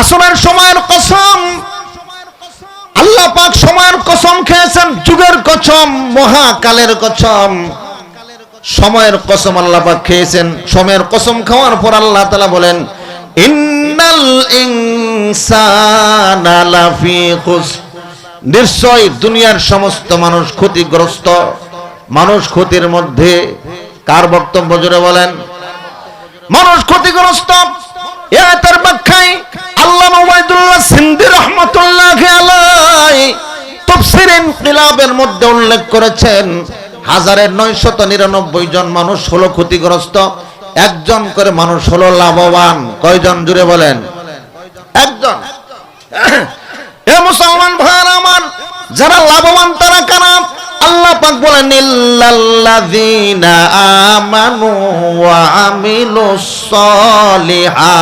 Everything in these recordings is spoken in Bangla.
আসরের সময়ের কসম, আল্লাহ পাক সময়ের কসম খেয়েছেন, যুগের কসম, মহাকালের কসম। সময়ের কসম আল্লাহ পাক খেয়েছেন, সময়ের কসম খাওয়ার পর আল্লাহ তাআলা বলেন, ইন্নাল ইনসানা লাফি নিশ্চয় দুনিয়ার সমস্ত মানুষ ক্ষতিগ্রস্ত। মানুষ ক্ষতির মধ্যে কার বক্তব্য জুড়ে বলেন? মানুষ ক্ষতিগ্রস্ত। এ ওবায়দুল্লাহ সিন্দি রহমাতুল্লাহ তাফসীর ইনকিলাবের মধ্যে উল্লেখ করেছেন হাজারের নয়শত নিরানব্বই জন মানুষ হলো ক্ষতিগ্রস্ত, একজন করে মানুষ হলো লাভবান। কয়জন জুড়ে বলেন? একজন। এ মুসলমান ভাইয়ের আমার, যারা লাভবান তারা কারা? আল্লাহ পাক বলেন, ইল্লাল্লাযীনা আমানু ওয়া আমিলুস সলিহাত।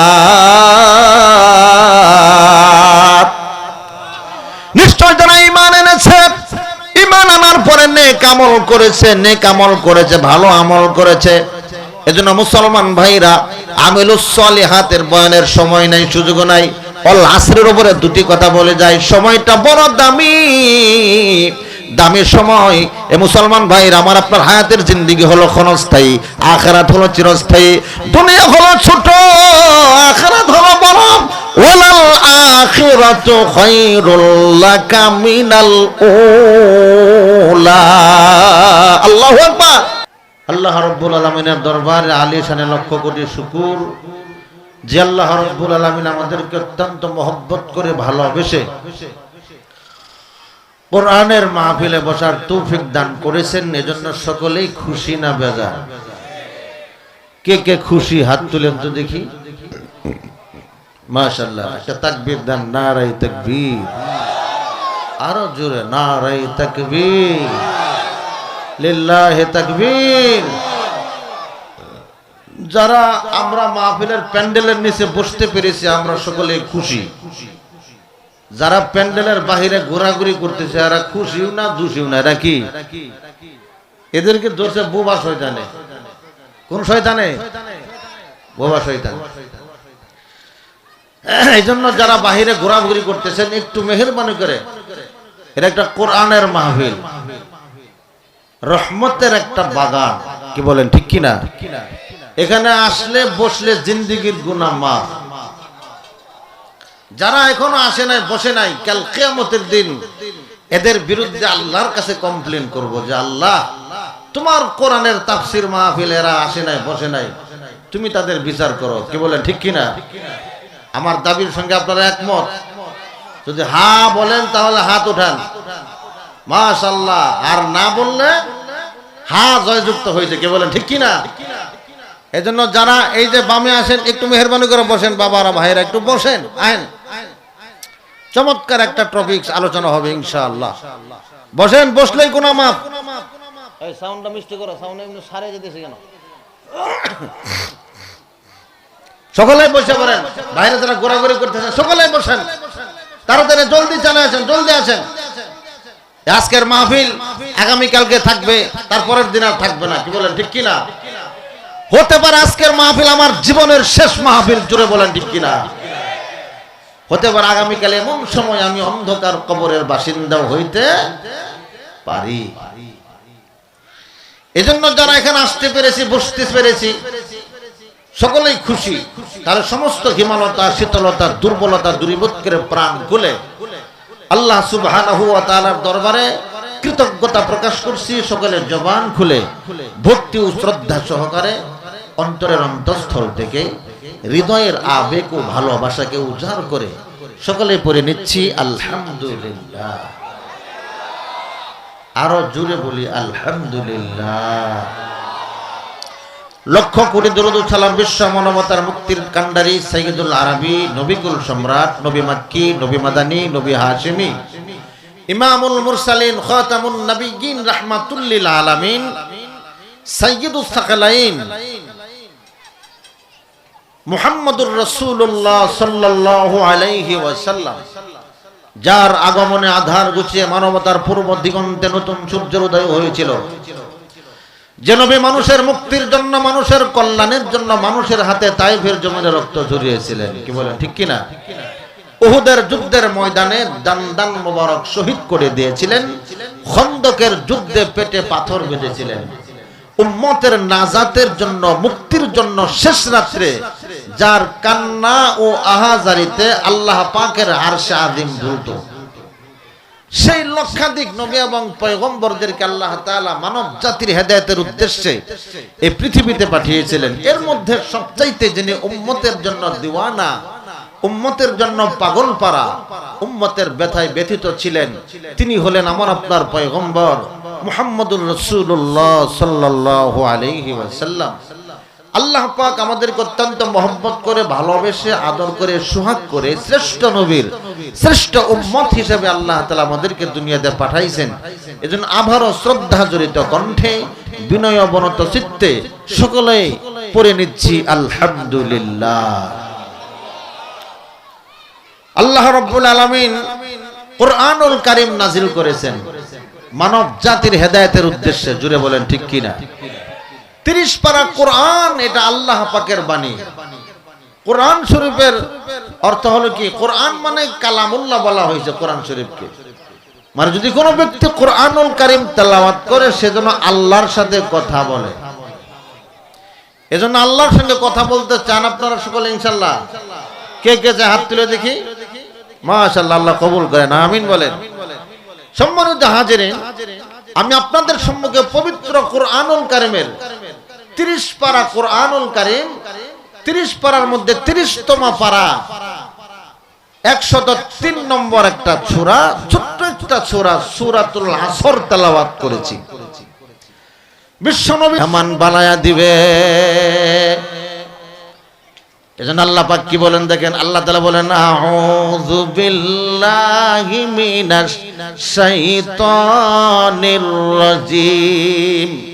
নিশ্চয় যারা ঈমান এনেছে, ঈমান আনার পরে নেক আমল করেছে, নেক আমল করেছে, ভালো আমল করেছে। এজন্য মুসলমান ভাইরা, আমিলুস সলিহাতের বয়ানের সময় নাই, সুযোগ নাই। অল আসরের উপরে দুটি কথা বলে যায় সময়টা বড় দামি দামি সময়। এ মুসলমান ভাইরা, আমার আপনার হায়াতের জিন্দিগি হলো ক্ষণস্থায়ী, আখেরাত হলো চিরস্থায়ী। দুনিয়া হলো ছোট আখিরাতু খায়রুল লাকা মিনাল উলা। আল্লাহু আকবার। আল্লাহ রাব্বুল আলামিনের দরবারে আলিশানে লক্ষ কোটি শুকুর। যে আল্লাহ রাব্বুল আলামিন আমাদেরকে অত্যন্ত মহব্বত করে ভালোবেসে কোরআনের মাহফিলে বসার তৌফিক দান করেছেন, এজন্য সকলেই খুশি না বেজার। কে কে খুশি? হাত তুলেন তো দেখি। মাশাল্লাহ একটা তাকবীর দান নারাই তাকবীর। আরও জোরে নারাই তাকবীর। লিল্লাহি তাকবীর। যারা আমরা মাহফিলের প্যান্ডেলের নিচে বসতে পেরেছি, আমরা সকলে খুশি। যারা প্যান্ডেলের বাহিরে ঘোরাঘুরি করতেছে, এরা খুশিও না, দুষিও না, এরা কি? এদেরকে ধরছে বোবা শয়তানে। কোন শয়তানে? বোবা শয়তান। এই জন্য যারা বাহিরে ঘোরাঘুরি করতেছেন, একটু মেহরবানি করে। এটা একটা কোরআনের মাহফিল। রহমতের একটা বাগান। কি বলেন, ঠিক কিনা? এখানে আসলে বসলে জিন্দিগির গুণা মাফ। যারা এখনও আসে নাই, বসে নাই, কাল কেয়ামতের দিন এদের বিরুদ্ধে আল্লাহর কাছে কমপ্লেন করব যে, আল্লাহ, তোমার কোরআনের তাফসির মাহফিল এরা আসে নাই, বসে নাই। তুমি তাদের বিচার করো। কি বলেন, ঠিক কিনা? আমার দাবির সঙ্গে আপনারা একমত? যদি হা বলেন তাহলে হাত উঠান। মাশাল্লাহ আর না বললে হা জয়যুক্ত হয়েছে, কে বলেন ঠিক কিনা? এজন্য যারা এই যে বামে আসেন, একটু মেহরবানি করে বসেন, বাবারা ভাইরা একটু বসেন আইন চমৎকার একটা টপিকস আলোচনা হবে, ইনশাআল্লাহ। বসেন, বসলেই কোন মাপ সাউন্ডটা মিষ্টি করো সাউন্ড এমনি সারে যেতেছে কেন? সকলে বসে পড়েন। বাইরে যারা ঘোরাঘুরি করতেছেন সকলে বসেন। তাড়াতাড়ি জলদি চলে আসেন, জলদি আসেন। আজকের মাহফিল আগামী কালকে থাকবে, তারপরের দিন আর থাকবে না, কি বলেন, ঠিক কিনা? হতে পারে আজকের মাহফিল আমার জীবনের শেষ মাহফিল জুড়ে বলেন, ঠিক কিনা? হতে পারে আগামীকাল এমন সময় আমি অন্ধকার কবরের বাসিন্দা হইতে পারি। এজন্য যারা এখানে আসতে পেরেছি, বসতে পেরেছি সকলেই খুশি। তার সমস্ত হিমালতা শীতলতা, দুর্বলতা দূরীভূত প্রাণ খুলে আল্লাহ তাআলার দরবারে কৃতজ্ঞতা প্রকাশ করছি, সকলের জবান খুলে। ভক্তি ও শ্রদ্ধা সহকারে অন্তরের অন্তঃস্থল থেকে হৃদয়ের আবেগ ও ভালোবাসাকে উজাড় করে সকলে পড়ে নিচ্ছি, আলহামদুলিল্লাহ। আরও জুড়ে বলি, আলহামদুলিল্লাহ। লক্ষ কোটি সালাম বিশ্ব মানবতার মুক্তির কান্ডারি সাইয়দুল আরবি, নবিকুল সম্রাট, নবী মাক্কি, নবী মাদানী, নবী হাশিমি। ইমামুল মুরসালিন, খাতামুন নবিয়্যিন রাহমাতুল লিল আলামিন। সাইয়্যিদুস সাকালাইন। মুহাম্মদুর রাসূলুল্লাহ সাল্লাল্লাহু আলাইহি ওয়াসাল্লাম। যার আগমনে আধার গুছিয়ে মানবতার পূর্ব দিগন্তে নতুন সূর্যের উদয় হয়েছিল। যে মানুষের মুক্তির জন্য, মানুষের কল্যাণের জন্য মানুষের হাতে তাইফের জমিনে রক্ত ঝরিয়েছিলেন। কি বলেন? ঠিক কিনা? উহুদের যুদ্ধের ময়দানে দান দান মোবারক শহীদ করে দিয়েছিলেন। খন্দকের যুদ্ধে পেটে পাথর বেঁধেছিলেন। উম্মতের নাজাতের জন্য, মুক্তির জন্য শেষ রাত্রে যার কান্না ও আহাজারিতে আল্লাহ পাকের আরশে আদিম ভুলত সেই লক্ষাধিক নবী এবং পয়গম্বরদেরকে আল্লাহ তাআলা মানব জাতির হেদায়েতের উদ্দেশ্যে এই পৃথিবীতে পাঠিয়েছিলেন। এর মধ্যে সবচাইতে যিনি উম্মতের জন্য দিওয়ানা, উম্মতের জন্য পাগল পারা উম্মতের ব্যথায় ব্যথিত ছিলেন। তিনি হলেন আমার আপনার পয়গম্বর মুহাম্মদুর রাসূলুল্লাহ সাল্লাল্লাহু আলাইহি ওয়াসাল্লাম। আল্লাহ পাক আমাদেরকে অত্যন্ত মহব্বত করে, ভালোবেসে, আদর করে, সুহাগ করে শ্রেষ্ঠ নবীর, শ্রেষ্ঠ উম্মত হিসেবে আল্লাহ তাআলা আমাদেরকে দুনিয়াতে পাঠাইছেন। এজন্য আবারও শ্রদ্ধা জড়িত কণ্ঠে, বিনয় অবনত চিত্তে সকলে পড়ে নিচ্ছি, আলহামদুলিল্লাহ। আল্লাহ রব্বুল আলামিন কোরআনুল কারীম নাজিল করেছেন। মানব জাতির হেদায়েতের উদ্দেশ্যে, জুড়ে বলেন, ঠিক কিনা? তিরিশ পারা কোরআন, এটা আল্লাহ পাকের বাণী। কোরআন শরীফের অর্থ হলো কি? কোরআন মানে কালামুল্লাহ বলা হয়েছে কোরআন শরীফকে। মানে যদি কোনো ব্যক্তি কোরআনুল কারিম তেলাওয়াত করে সেজন্য আল্লাহর সাথে কথা বলে। এজন্য আল্লাহর সঙ্গে কথা বলতে চান আপনারা সকলে ইনশাল্লাহ কে কে যে হাত তুলে দেখি? মাশাল্লাহ আল্লাহ কবুল করেন, আমিন বলেন। সম্মানিত হাজিরিন, আমি আপনাদের সম্মুখে পবিত্র কোরআনুল কারিমের তিরিশ পারা কোরআনুল কারিম, তিরিশ পারার মধ্যে তিরিশতম পারা। একশত তিন নম্বর একটা ছোরা, ছোট্ট একটা ছোরা, সুরাতুল আসর তেলাওয়াত করেছি। বিশ্বনবী এমন বানায়া দিবে। এজন্য আল্লাহ পাক কি বলেন দেখেন? আল্লাহ তাআলা বলেন, আউযু বিল্লাহি মিনাশ শাইতানির রাজিম।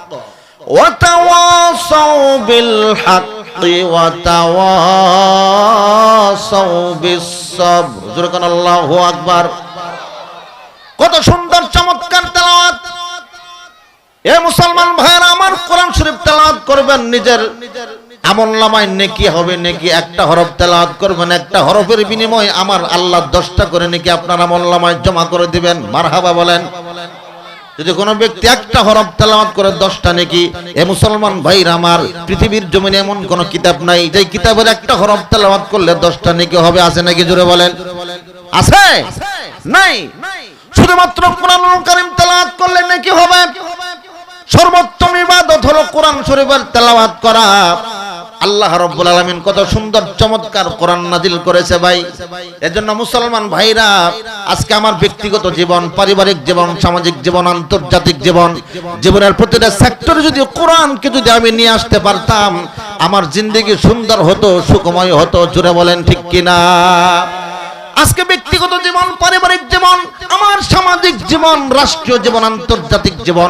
وتواصوا بالحق وتواصوا بالصبر جركن الله أكبر কত সুন্দর চমৎকার তেলাওয়াত এ মুসলমান ভাইয়েরা আমার কোরআন শরীফ তেলাওয়াত করবেন নিজের আমল নামায় নেকি হবে নেকি একটা হরফ তেলাওয়াত করবেন একটা হরফের বিনিময়ে আমার আল্লাহ দশটা করে নেকি আপনার আমল নামায় জমা করে দিবেন মারহাবা বলেন যদি কোনো ব্যক্তি একটা হরফ তেলাওয়াত করে দশটা নেকি, এ মুসলমান ভাইরা আমার পৃথিবীর জমিনে এমন কোন কিতাব নাই যে কিতাবের একটা হরফ তেলাওয়াত করলে দশটা নেকি হবে, আছে নাকি জোরে বলেন? আছে? নাই? শুধুমাত্র কোরআনুল কারীম তেলাওয়াত করলে নাকি হবে? সর্বোত্তম ইবাদত হলো কোরআন শরীফের তেলাওয়াত করা। আল্লাহ রব্বুল আলমিন কত সুন্দর চমৎকার কোরআন নাজিল করেছে ভাই। এজন্য মুসলমান ভাইরা, আজকে আমার ব্যক্তিগত জীবন, পারিবারিক জীবন, সামাজিক জীবন, আন্তর্জাতিক জীবন, জীবনের প্রতিটা সেক্টরে যদি কোরআনকে যদি আমি নিয়ে আসতে পারতাম, আমার জিন্দগি সুন্দর হতো, সুখময় হতো জুড়ে বলেন ঠিক কিনা? আজকে ব্যক্তিগত জীবন, পারিবারিক জীবন, আমার সামাজিক জীবন, রাষ্ট্রীয় জীবন, আন্তর্জাতিক জীবন,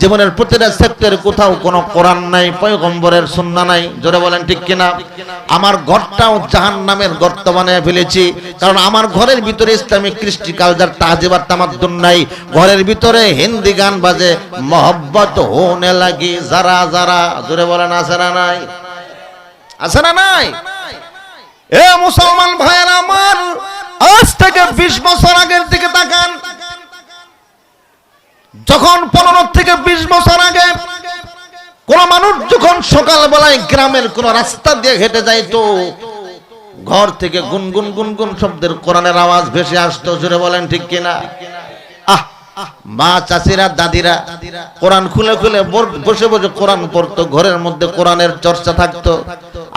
জীবনের প্রতিটা সেক্টরে কোথাও কোনো কোরআন নাই, পয়গম্বরের সুন্নাহ নাই। জোরে বলেন ঠিক কিনা? আমার ঘরটাও জাহান নামের গর্ত বানিয়ে ফেলেছি, কারণ আমার ঘরের ভিতরে ইসলামিক কৃষ্টি কালচার তাহজিবার তামাদ্দুন নাই। ঘরের ভিতরে হিন্দি গান বাজে, মহব্বত হোনে লাগি যারা যারা। জোরে বলেন, আছে না নাই? আছে না নাই? এ মুসলমান ভাইয়ের আমার আজ থেকে বিশ বছর আগের দিকে তাকান। যখন পনেরো থেকে বিশ বছর আগে কোন মানুষ যখন সকালবেলায় গ্রামের কোন রাস্তা দিয়ে হেঁটে যাইতো, ঘর থেকে গুনগুন গুনগুন শব্দের কোরআনের আওয়াজ ভেসে আসতো জুড়ে বলেন ঠিক কিনা? আহ, মা চাচিরা, দাদিরা, কোরআন খুলে খুলে বসে বসে কোরআন পড়তো, ঘরের মধ্যে কোরআনের চর্চা থাকতো।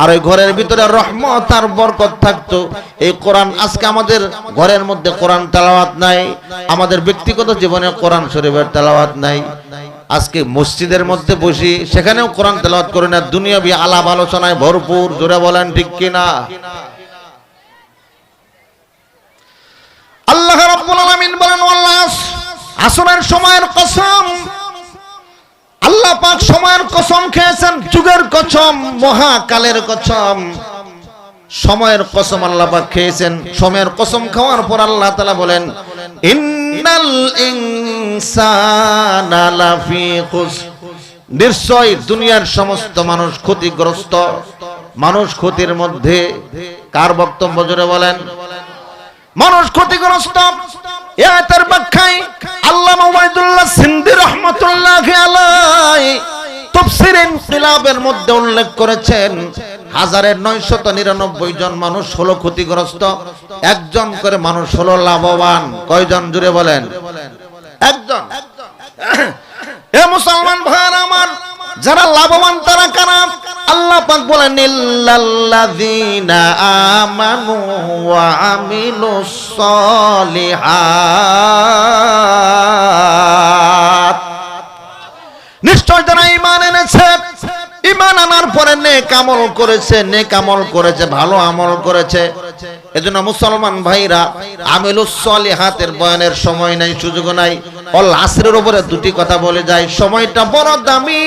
আর ওই ঘরের ভিতরে রহমত আর বরকত থাকতো। এই কোরআন আজকে আমাদের ঘরের মধ্যে কোরআন তেলাওয়াত নাই। আমাদের ব্যক্তিগত জীবনে কোরআন শরীফের তেলাওয়াত নাই। আজকে মসজিদের মধ্যে বসি, সেখানেও কোরআন তেলাওয়াত করে না। দুনিয়াবি আলাপ আলোচনায় ভরপুর, জোরে বলেন ঠিক কিনা? আল্লাহ রাব্বুল আলামিন বলেন আসরের সময়ের কসম আল্লাহ পাক সময়ের কসম খেয়েছেন, যুগের কসম, মহাকালের কসম। সময়ের কসম আল্লাহ পাক খেয়েছেন, সময়ের কসম খাওয়ার পর আল্লাহ তাআলা বলেন, ইন্নাল ইনসানা লাফি খুসর। নিশ্চয় দুনিয়ার সমস্ত মানুষ ক্ষতিগ্রস্ত। মানুষ ক্ষতির মধ্যে, কার বক্তব্য জুড়ে বলেন? মানুষ ক্ষতিগ্রস্ত। এ আয়াতের ব্যাখ্যায় আল্লামা ওবাইদুল্লাহ সিন্দি রহমাতুল্লাহি আলাইহি তাফসীর মধ্যে উল্লেখ করেছেন হাজারের নয়শত নিরানব্বই জন মানুষ হলো ক্ষতিগ্রস্ত, একজন করে মানুষ হলো লাভবান। কয়জন জুড়ে বলেন? একজন। এ মুসলমান ভাইয়ার আমার, যারা লাভবান তারা কারা আল্লাহ পাক বলেন ইল্লাল্লাযীনা আমানু ওয়া আমিলুস নিশ্চয় যারা ঈমান এনেছে, ঈমান আনার পরে নেক আমল করেছে, নেক আমল করেছে, ভালো আমল করেছে। এজন্য মুসলমান ভাইরা আমিলুস সলিহাতের বয়ানের সময় নাই সুযোগ নাই। অল আসরের উপরে দুটি কথা বলে যায়। সময়টা বড় দামি।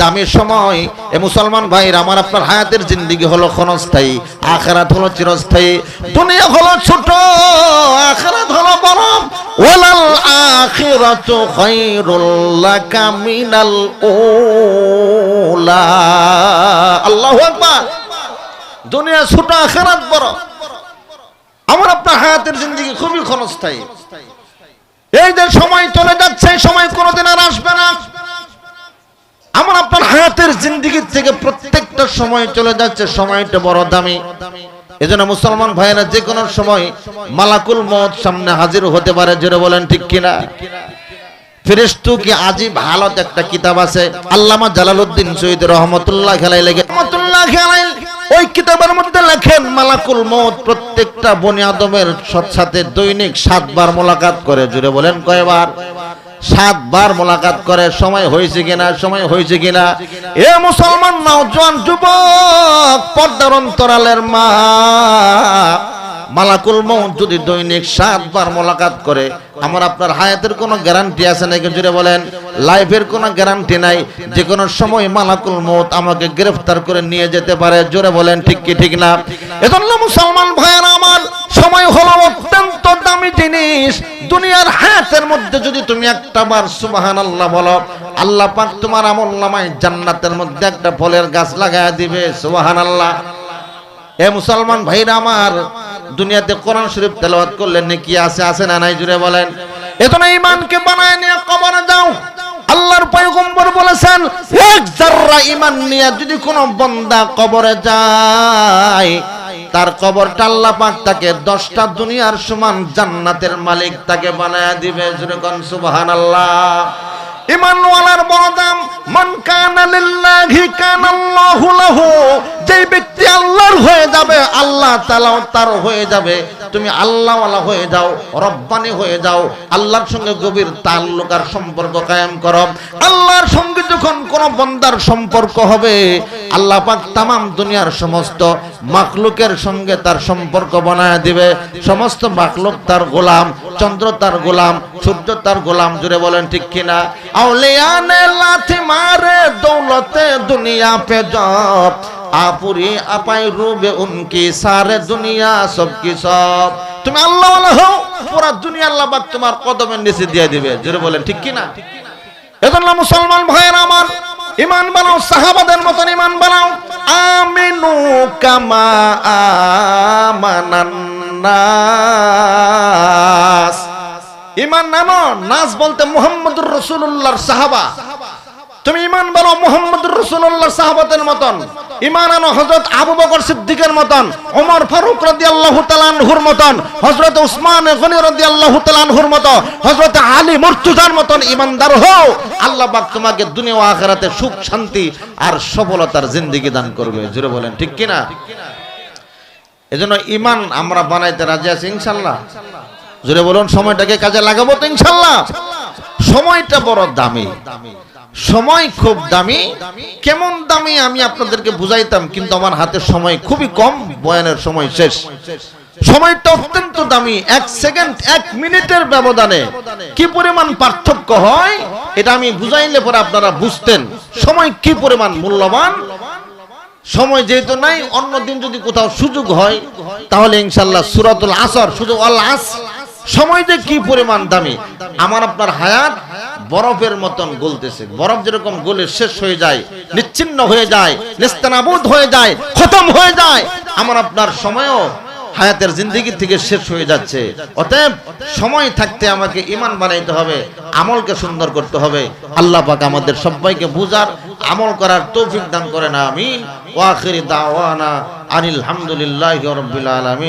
দামি সময়। এ মুসলমান ভাইরা আমার আপনার হায়াতের জিন্দিগি হলো ক্ষণস্থায়ী, আখেরাত হলো চিরস্থায়ী। দুনিয়া হলো ছোট, আখেরাত হলো বড়। ওয়ালাল আখিরাতু খায়রুল লাকা মিনাল উলা। আল্লাহু আকবার। দুনিয়া ছোট, আখেরাত বড়। আমার আপনার হায়াতের জিন্দিগি খুবই ক্ষণস্থায়ী। এই যে সময় চলে যাচ্ছে সময় কোনোদিন আর আসবে না। আমার আপনার হায়াতের জিন্দিগির থেকে প্রত্যেকটা সময় চলে যাচ্ছে, সময়টা বড় দামি। এজন্য মুসলমান ভাইয়েরা, যে কোনো সময় মালাকুল মত সামনে হাজির হতে পারে, জোরে বলেন ঠিক কিনা? কি একটা কিতাব আছে, আল্লামা জালালউদ্দিন সৈয়দ খেলাই লেগে রহমতুল্লাহ খেলাই ওই কিতাবের মধ্যে লেখেন মালাকুল মত প্রত্যেকটা বনি আদমের সাথে দৈনিক সাতবার মোলাকাত করে জুড়ে বলেন কয়বার? সাতবার মোলাকাত করে, সময় হয়েছে কিনা, সময় হয়েছে কিনা? এ মুসলমান নওজোয়ান যুবক, পর্দার অন্তরালের মা। মালাকুল মৌত যদি দৈনিক সাতবার মোলাকাত করে, আমার আপনার হায়াতের কোনো গ্যারান্টি আছে নাকি? জুড়ে বলেন। লাইফের কোনো গ্যারান্টি নাই। যে কোনো সময় মালাকুল মৌত আমাকে গ্রেফতার করে নিয়ে যেতে পারে, জোরে বলেন, ঠিক কি, ঠিক না? এজন্য মুসলমান ভাইয়েরা আমার, সময় হলো অত্যন্ত দামি জিনিস। দুনিয়ার হায়াতের মধ্যে যদি তুমি একটা বার সুবাহান আল্লাহ বলো, আল্লাহ পাক তোমার আমল নামায় জান্নাতের মধ্যে একটা ফলের গাছ লাগায় দিবে সুবাহান আল্লাহ এ মুসলমান ভাইরা আমার, দুনিয়াতে কোরআন শরীফ তেলাওয়াত করলে নাকি আছে আছে না নাই জুড়ে বলেন। এজন্য ইমানকে বানায় নিয়ে কবরে যাও। আল্লাহর পয়গম্বর বলেছেন, এক জাররা ঈমান নিয়ে যদি কোনো বান্দা কবরে যায় তার কবরটা আল্লাহ পাক তাকে দশটা দুনিয়ার সমান জান্নাতের মালিক তাকে বানায় দিবে জুড়ে কোন সুবহানাল্লাহ। ইমানওয়ালার বড় দাম, মান কানা লিল্লাহি কানাল্লাহু লাহু যেই ব্যক্তি আল্লাহর হয়ে যাবে, আল্লাহ তালাও তার হয়ে যাবে। তুমি আল্লাহওয়ালা হয়ে যাও, রব্বানি হয়ে যাও, আল্লাহর সঙ্গে গভীর তাল্লুকার সম্পর্ক কায়েম কর। আল্লাহর সঙ্গে যখন কোন বন্দার সম্পর্ক হবে, আল্লাহ পাক তাম দুনিয়ার সমস্ত মাকলুকের সঙ্গে তার সম্পর্ক বানায় দিবে। সমস্ত মাকলুক তার গোলাম, চন্দ্র তার গোলাম, সূর্য তার গোলাম, জুড়ে বলেন ঠিক কিনা? আউলিয়ানে লাথি মারে দৌলতে দুনিয়া পে জব। আপুরি আপাই রুবে উনকি সারে দুনিয়া সব কি সব। তুমি আল্লাহ হও, পুরা দুনিয়া আল্লাহ পাক তোমার কদমের নিচে দিয়ে দিবে। জোরে বলেন, ঠিক কি না এজন্য মুসলমান ভাইয়ের আমার, ইমান বানাও, সাহাবাদের মতন ইমান বানাও। আমিনু কামা আমানান্নাস। ইমান নামো নাস বলতে মুহাম্মদুর রাসূলুল্লাহর সাহাবা। তুমি ইমান বলো মোহাম্মদ রসুল্লাহ সাহাবাতের মতন। ইমান আনো হজরত আবু বকর সিদ্দিকের মতন, ওমর ফারুক রাদি আল্লাহ তালানহুর মতন হজরত উসমান গনি রাদি আল্লাহ তালানহুর মতো হজরত আলী মুর্তুজার মতন ইমানদার হও। আল্লাহ পাক তোমাকে দুনিয়া আখেরাতে সুখ, শান্তি আর সফলতার জিন্দিগি দান করবে। জুড়ে বলেন, ঠিক কিনা? এজন্য ইমান আমরা বানাইতে রাজি আছি, ইনশাল্লাহ। জুড়ে বলুন, সময়টাকে কাজে লাগাবো তো, ইনশাল্লাহ। সময়টা বড় দামি দামি। সময় খুব দামি। কেমন দামি আমি আপনাদেরকে বুঝাইতাম কিন্তু আমার হাতে সময় খুবই কম বয়ানের সময় শেষ। সময়টা অত্যন্ত দামি এক সেকেন্ড এক মিনিটের ব্যবধানে। কি পরিমাণ পার্থক্য হয় এটা আমি বুঝাইলে পরে আপনারা বুঝতেন। সময় কি পরিমাণ মূল্যবান? সময় যেহেতু নাই অন্য দিন যদি কোথাও সুযোগ হয় তাহলে ইনশাল্লাহ সুরাতুল আসর শুধু আল আস। সময় যে কি পরিমাণ দামি। আমার আপনার হায়াত বরফের মতন গলতেছে। বরফ যেরকম গলে শেষ হয়ে যায়, নিচ্ছিন্ন হয়ে যায়, নেস্তানাবুদ হয়ে যায়, খতম হয়ে যায় আমার আপনার সময়ও হায়াতের জিন্দগি থেকে শেষ হয়ে যাচ্ছে। অতএব সময় থাকতে আমাকে ইমান বানাইতে হবে, আমলকে সুন্দর করতে হবে। আল্লাহ পাক আমাদের সবাইকে বুঝার, আমল করার তৌফিক দান করেন, আমিন। ওয়াখিরি দাওয়ানা আনিল হামদুলিল্লাহি রাব্বিল আলামিন।